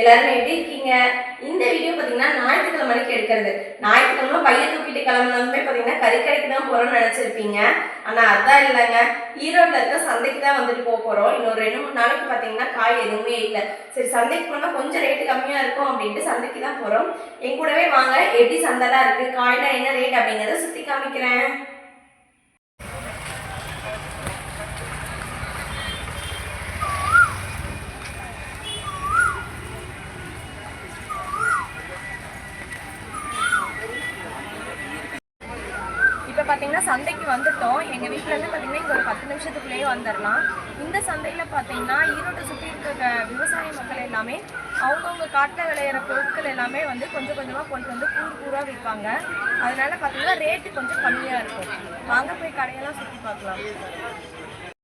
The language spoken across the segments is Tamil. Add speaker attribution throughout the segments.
Speaker 1: எல்லாருமே எப்படி இருக்கீங்க? இந்த வீடியோ பார்த்தீங்கன்னா ஞாயிற்றுக்கிழமைக்கு எடுக்கிறது. ஞாயிற்றுக்கிழமை பையன் தூக்கிட்டு கிளம்புனாலுமே பார்த்தீங்கன்னா கறிக்கடைக்கு தான் போகிறோம்னு நினச்சிருப்பீங்க. ஆனால் அதான் இல்லைங்க. ஈரோட்டில் இருக்க சந்தைக்கு தான் வந்துட்டு போக போகிறோம் இன்னொரு ரெண்டு மூணு நாளைக்கு பார்த்தீங்கன்னா காய் எதுவுமே இல்லை. சரி சந்தைக்கு போனால் கொஞ்சம் ரேட்டு கம்மியாக இருக்கும் அப்படின்ட்டு சந்தைக்கு தான் போகிறோம் என் கூடவே வாங்க. எப்படி சந்தைலாம் இருக்குது காயெலாம் என்ன ரேட் அப்படிங்கிறத சுற்றி காமிக்கிறேன். பார்த்தீங்கன்னா சந்தைக்கு வந்துட்டோம். எங்கள் வீட்டிலேருந்து பார்த்தீங்கன்னா இங்கே ஒரு பத்து நிமிஷத்துக்குள்ளேயே வந்துடலாம் இந்த சந்தையில் பார்த்தீங்கன்னா ஈரோட்டை சுற்றி இருக்கிற விவசாய மக்கள் எல்லாமே அவங்கவுங்க காட்டில் விளையிற பொருட்கள் எல்லாமே வந்து கொஞ்சம் கொஞ்சமாக கொண்டு வந்து கூறு கூறாக விற்பாங்க. அதனால பார்த்தீங்கன்னா ரேட்டு கொஞ்சம் கம்மியாக இருக்கும். வாங்க போய் கடையெல்லாம் சுற்றி பார்க்கலாம்.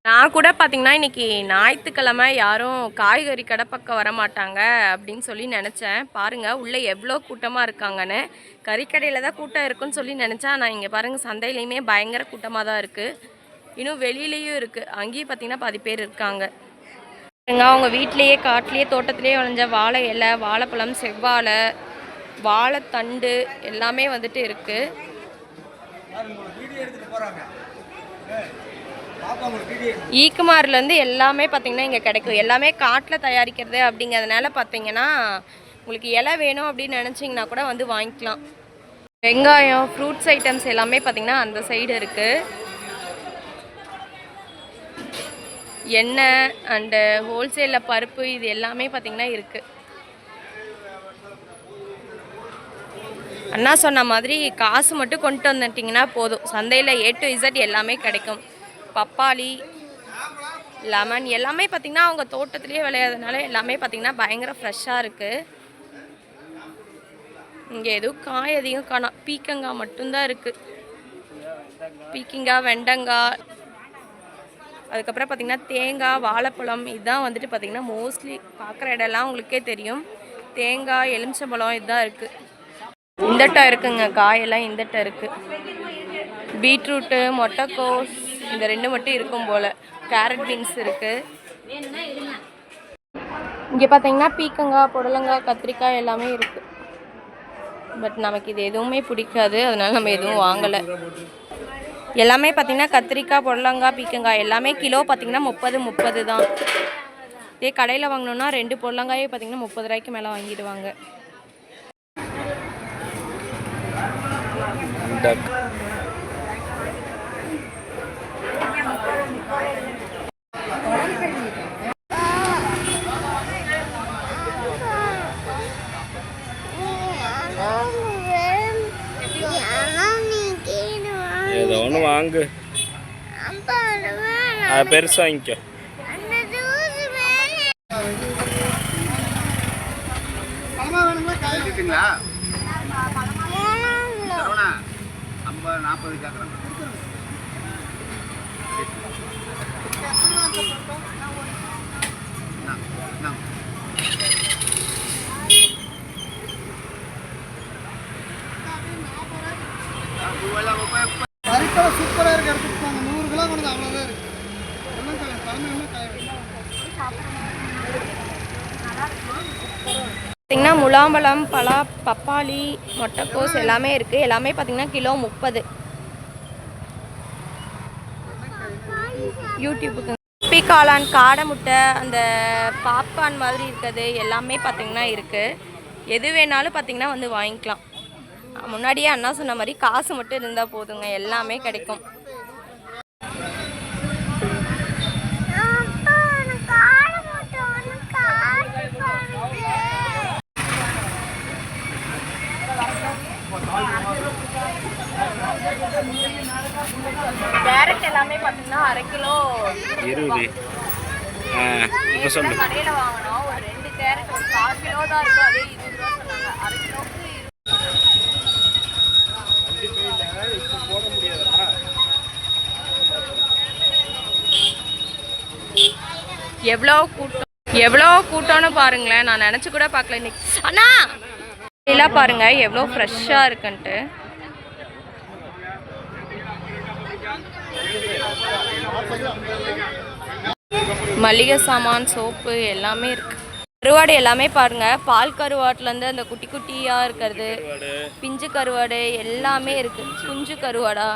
Speaker 1: நான் கூட பார்த்தீங்கன்னா இன்னைக்கு ஞாயிற்றுக்கிழமை யாரும் காய்கறி கடை பக்கம் வர மாட்டாங்க அப்படின்னு சொல்லி நினச்சேன். பாருங்கள் உள்ளே எவ்வளோ கூட்டமாக இருக்காங்கன்னு. கறிக்கடையில் தான் கூட்டம் இருக்குன்னு சொல்லி நினச்சேன். நான் இங்கே பாருங்கள் சந்தையிலையுமே பயங்கர கூட்டமாக தான் இருக்குது இன்னும் வெளியிலையும் இருக்குது அங்கேயும் பார்த்தீங்கன்னா பாதி பேர் இருக்காங்க. பாருங்க அவங்க வீட்லேயே காட்டிலேயே தோட்டத்திலேயே விளைஞ்ச வாழை இலை வாழைப்பழம் செவ்வாழை வாழைத்தண்டு எல்லாமே வந்துட்டு இருக்குது ஈக்குமார்லேருந்து எல்லாமே பார்த்தீங்கன்னா இங்கே கிடைக்கும். எல்லாமே காட்டில் தயாரிக்கிறது அப்படிங்கிறதுனால பார்த்தீங்கன்னா உங்களுக்கு இலை வேணும் அப்படின்னு நினச்சிங்கன்னா கூட வந்து வாங்கிக்கலாம். வெங்காயம் ஃப்ரூட்ஸ் ஐட்டம்ஸ் எல்லாமே பார்த்திங்கன்னா அந்த சைடு இருக்குது எண்ணெய் அண்டு ஹோல்சேலில் பருப்பு இது எல்லாமே பார்த்தீங்கன்னா இருக்குது அண்ணா சொன்ன மாதிரி காசு மட்டும் கொண்டு வந்துட்டிங்கன்னா போதும். சந்தையில் ஏ டு இசட் எல்லாமே கிடைக்கும். பப்பாளி லெமன் எல்லாமே பார்த்திங்கன்னா அவங்க தோட்டத்திலேயே விளையாடுறதுனால எல்லாமே பார்த்திங்கன்னா பயங்கர ஃப்ரெஷ்ஷாக இருக்குது இங்கே எதுவும் காய் அதிகம் காணும் பீக்கங்காய் மட்டும்தான் இருக்குது பீக்கிங்காய் வெண்டங்காய் அதுக்கப்புறம் பார்த்திங்கன்னா தேங்காய் வாழைப்பழம் இதுதான் வந்துட்டு பார்த்திங்கன்னா மோஸ்ட்லி பார்க்குற இடம்லாம் உங்களுக்கே தெரியும். தேங்காய் எலுமிச்சம்பழம் இதுதான் இருக்குது இந்தட்டை இருக்குங்க காயெல்லாம் இந்தட்டை இருக்குது பீட்ரூட்டு மொட்டைக்கோஸ் இந்த ரெண்டு மட்டும் இருக்கும் போல். கேரட் பீன்ஸ் இருக்குது இங்கே பார்த்தீங்கன்னா பீக்கங்காய் புடலங்காய் கத்திரிக்காய் எல்லாமே இருக்குது பட் நமக்கு இது எதுவுமே பிடிக்காது. அதனால நம்ம எதுவும் வாங்கலை. எல்லாமே பார்த்தீங்கன்னா கத்திரிக்காய் புடலங்காய் பீக்கங்காய் எல்லாமே கிலோ பார்த்தீங்கன்னா முப்பது முப்பது தான். இதே கடையில் வாங்கினோன்னா ரெண்டு புடலங்காயே பார்த்தீங்கன்னா முப்பது ரூபாய்க்கு மேலே வாங்கிடுவாங்க.
Speaker 2: ஏதோ ஒன்று வாங்கு. அது பெருசு வாங்கிக்கோ.
Speaker 3: நாற்பது கேட்குறாங்க கறிக்கடை சூப்பராக இருக்க எடுத்துட்டு போங்க. நூறு கிலோ கொண்டு அவ்வளோதான் எல்லாம் காய்
Speaker 1: பார்த்தீங்கன்னா முலாம்பழம் பலா பப்பாளி மொட்டைக்கோஸ் எல்லாமே இருக்குது எல்லாமே பார்த்தீங்கன்னா கிலோ முப்பது. யூடியூபுக்கு. குப்பி காளான் காடை முட்டை அந்த பாப்கார்ன் மாதிரி இருக்கிறது எல்லாமே பார்த்தீங்கன்னா இருக்குது எது வேணாலும் பார்த்தீங்கன்னா வந்து வாங்கிக்கலாம். முன்னாடியே அண்ணா சொன்ன மாதிரி காசு மட்டும் இருந்தால் போதுங்க எல்லாமே கிடைக்கும். கேரட் எல்லாமே பார்த்தீங்கன்னா அரை கிலோ
Speaker 2: இருபது. இப்போ சொல்லு.
Speaker 1: கடையில் வாங்கினோம். ஒரு ரெண்டு கேரட் ஒரு கால் கிலோ தான் இருக்கும். அதே இருபது ரூபா சொன்னாங்க அரை கிலோவுக்கு எவ்வளோ கூட்டம் எவ்வளோ கூட்டம்னு பாருங்களேன். நான் நினச்சி கூட பார்க்கல இன்னைக்கு. அண்ணா! எல்லாம் பாருங்க எவ்வளோ ஃப்ரெஷ்ஷாக இருக்குன்ட்டு. மளிகை சாமான் சோப்பு எல்லாமே இருக்கு. கருவாடு எல்லாமே பாருங்க. பால் கருவாட்டுலேருந்து அந்த குட்டி குட்டியாக இருக்கிறது. பிஞ்சு கருவாடு எல்லாமே இருக்கு. குஞ்சு கருவாடா?